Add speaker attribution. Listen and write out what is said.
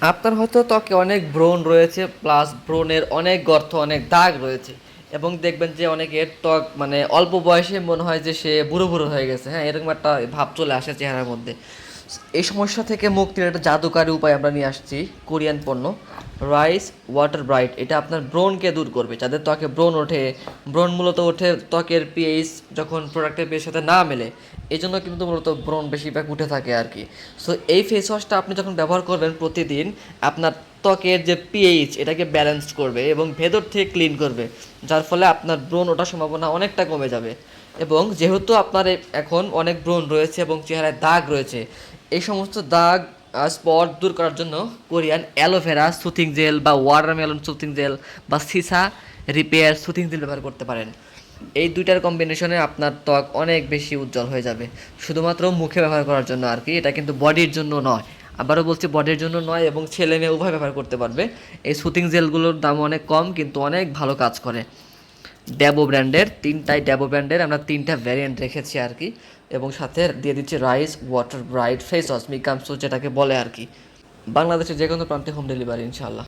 Speaker 1: আপনার হয়তো ত্বকে অনেক ব্রণ রয়েছে প্লাস ব্রণের অনেক গর্ত, অনেক দাগ রয়েছে। এবং দেখবেন যে অনেকের ত্বক মানে অল্প বয়সে মনে হয় যে সে বুড়ো বুড়ো হয়ে গেছে। হ্যাঁ এরকম একটা ভাব চলে আসে চেহারার মধ্যে। এই সমস্যা থেকে মুক্তির একটা জাদুকারী উপায় আমরা নিয়ে আসছি, কোরিয়ান পণ্য। রাইস ওয়াটার ব্রাইট এটা আপনার ব্রণকে দূর করবে। যাদের ত্বকে ব্রণ ওঠে, ব্রণ মূলত ওঠে ত্বকের পিএইচ যখন প্রোডাক্টের পিএইচ সাথে না মেলে এই জন্য কিন্তু মূলত ব্রণ বেশিরভাগ উঠে থাকে আর কি। সো এই ফেস ওয়াশটা আপনি যখন ব্যবহার করবেন প্রতিদিন, আপনার ত্বকের যে পিএইচ এটাকে ব্যালেন্স করবে এবং ভেতর থেকে ক্লিন করবে, যার ফলে আপনার ব্রণ ওঠার সম্ভাবনা অনেকটা কমে যাবে। এবং যেহেতু আপনার এখন অনেক ব্রণ রয়েছে এবং চেহারায় দাগ রয়েছে, এই সমস্ত দাগ স্পট দূর করার জন্য Korean aloe vera soothing gel বা ওয়াটারমেলন সুথিং জেল বা সিসা রিপেয়ার সুথিং জেল ব্যবহার করতে পারেন। এই দুইটার কম্বিনেশনে আপনার ত্বক অনেক বেশি উজ্জ্বল হয়ে যাবে। শুধুমাত্র মুখে ব্যবহার করার জন্য আর কি, এটা কিন্তু বডির জন্য নয়। আবারও বলছি বডির জন্য নয় এবং ছেলে মেয়ে উভয় ব্যবহার করতে পারবে। এই সুথিং জেলগুলোর দাম অনেক কম, কিন্তু অনেক ভালো কাজ করে। ড্যাবো ব্র্যান্ডের তিনটাই ড্যাবো ব্র্যান্ডের আমরা তিনটা ভ্যারিয়েন্ট রেখেছি আর কি এবং সাথে দিয়ে দিচ্ছি rice water bright face wash মিকামসু যেটাকে বলে আর কি বাংলাদেশের যে কোনো প্রান্তে হোম ডেলিভারি ইনশাল্লাহ